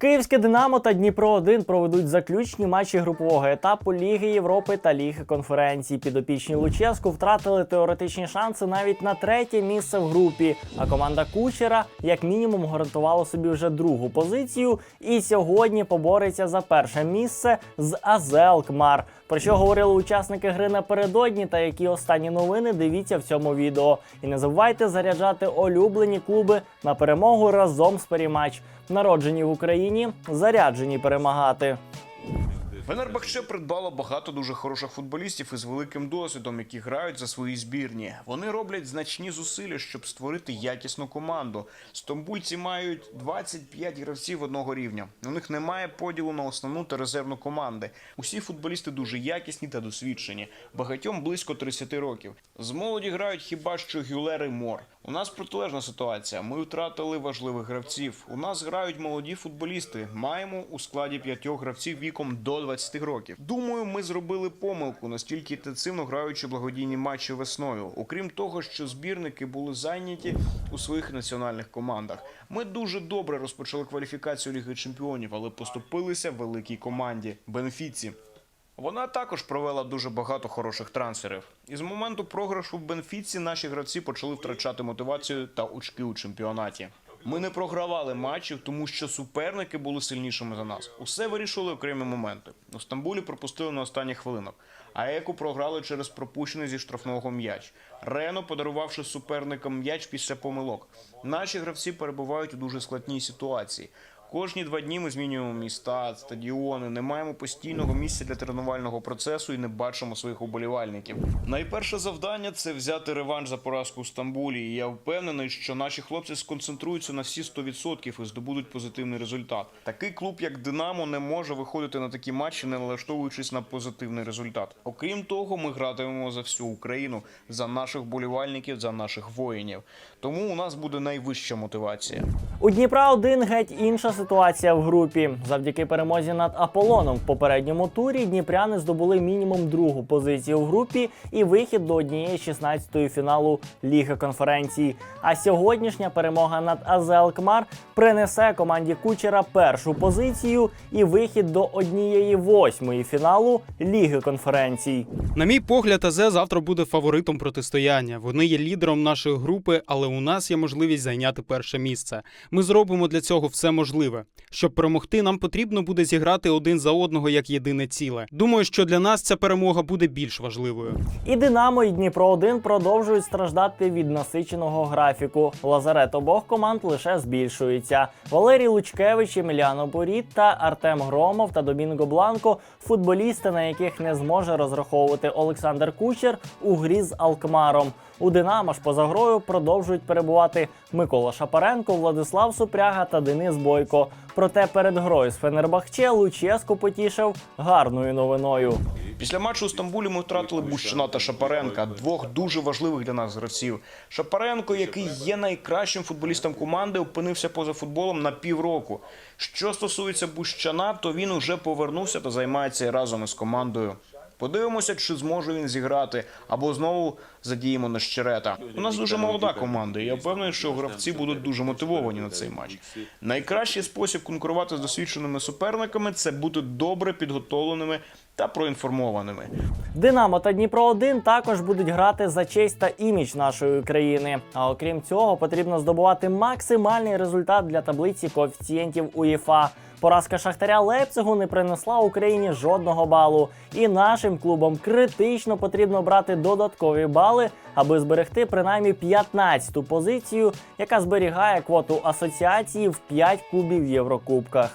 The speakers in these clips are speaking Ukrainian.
Київське Динамо та Дніпро 1 проведуть заключні матчі групового етапу Ліги Європи та Ліги конференцій. Підопічні Луческу втратили теоретичні шанси навіть на третє місце в групі. А команда Кучера як мінімум гарантувала собі вже другу позицію і сьогодні побореться за перше місце з АЗ Кмар. Про що говорили учасники гри напередодні та які останні новини дивіться в цьому відео. І не забувайте заряджати улюблені клуби на перемогу разом з Перімач. Народжені в Україні, заряджені перемагати. Фенербахче придбало багато дуже хороших футболістів із великим досвідом, які грають за свої збірні. Вони роблять значні зусилля, щоб створити якісну команду. Стамбульці мають 25 гравців одного рівня. У них немає поділу на основну та резервну команди. Усі футболісти дуже якісні та досвідчені. Багатьом близько 30 років. З молоді грають хіба що Гюлер Мор. У нас протилежна ситуація. Ми втратили важливих гравців. У нас грають молоді футболісти. Маємо у складі п'ятьох гравців віком до 20 років. Думаю, ми зробили помилку настільки інтенсивно граючи благодійні матчі весною. Окрім того, що збірники були зайняті у своїх національних командах. Ми дуже добре розпочали кваліфікацію Ліги Чемпіонів, але поступилися великій команді Бенфіці. Вона також провела дуже багато хороших трансферів. І з моменту програшу в Бенфіці наші гравці почали втрачати мотивацію та очки у чемпіонаті. Ми не програвали матчів, тому що суперники були сильнішими за нас. Усе вирішили окремі моменти. У Стамбулі пропустили на останніх хвилинах. А Еку програли через пропущений зі штрафного м'яч. Рено подарувавши суперникам м'яч після помилок. Наші гравці перебувають у дуже складній ситуації. Кожні два дні ми змінюємо міста, стадіони, не маємо постійного місця для тренувального процесу і не бачимо своїх уболівальників. Найперше завдання це взяти реванш за поразку в Стамбулі. І я впевнений, що наші хлопці сконцентруються на всі 100% і здобудуть позитивний результат. Такий клуб, як Динамо, не може виходити на такі матчі, не налаштовуючись на позитивний результат. Окрім того, ми гратимемо за всю Україну, за наших вболівальників, за наших воїнів. Тому у нас буде найвища мотивація. У Дніпра 1 геть інша ситуація в групі. Завдяки перемозі над Аполлоном в попередньому турі дніпряни здобули мінімум другу позицію в групі і вихід до однієї 16-ї фіналу Ліги конференцій. А сьогоднішня перемога над АЗ Алкмар принесе команді Кучера першу позицію і вихід до однієї восьмої фіналу Ліги конференцій. На мій погляд, АЗ завтра буде фаворитом протистояння. Вони є лідером нашої групи, але у нас є можливість зайняти перше місце. Ми зробимо для цього все можливе. Щоб перемогти, нам потрібно буде зіграти один за одного як єдине ціле. Думаю, що для нас ця перемога буде більш важливою. І Динамо, і Дніпро 1 продовжують страждати від насиченого графіку. Лазарет обох команд лише збільшується. Валерій Лучкевич, Еміліано Боріт та Артем Громов та Домінго Бланко футболісти, на яких не зможе розраховувати Олександр Кучер у грі з Алкмаром. У Динамо ж поза грою продовжують перебувати Микола Шапаренко, Владислав Супряга та Денис Бойко. Проте перед грою з Фенербахче Луческо потішив гарною новиною. Після матчу у Стамбулі ми втратили Бущина та Шапаренка, двох дуже важливих для нас гравців. Шапаренко, який є найкращим футболістом команди, опинився поза футболом на півроку. Що стосується Бущана, то він уже повернувся та займається разом із командою. Подивимося, чи зможе він зіграти, або знову задіємо Нещерета. У нас дуже молода команда, і я впевнений, що гравці будуть дуже мотивовані на цей матч. Найкращий спосіб конкурувати з досвідченими суперниками це бути добре підготовленими та проінформованими. Динамо та Дніпро 1 також будуть грати за честь та імідж нашої країни. А окрім цього, потрібно здобувати максимальний результат для таблиці коефіцієнтів УЄФА. Поразка Шахтаря Лейпцигу не принесла Україні жодного балу, і нашим клубам критично потрібно брати додаткові бали, аби зберегти принаймні 15-ту позицію, яка зберігає квоту асоціації в 5 клубів Єврокубках.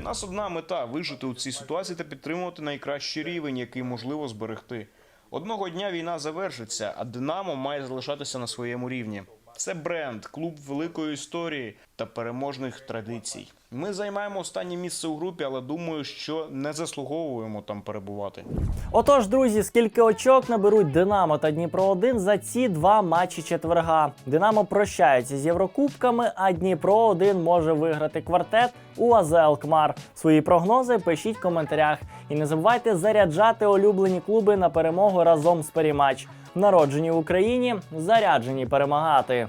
Нас одна мета вижити у цій ситуації та підтримувати найкращий рівень, який можливо зберегти. Одного дня війна завершиться, а Динамо має залишатися на своєму рівні. Це бренд, клуб великої історії та переможних традицій. Ми займаємо останнє місце у групі, але думаю, що не заслуговуємо там перебувати. Отож, друзі, скільки очок наберуть Динамо та Дніпро 1 за ці два матчі четверга. Динамо прощається з Єврокубками, а Дніпро 1 може виграти квартет у АЗ Алкмар. Свої прогнози пишіть в коментарях. І не забувайте заряджати улюблені клуби на перемогу разом з Перімач. Народжені в Україні, заряджені перемагати.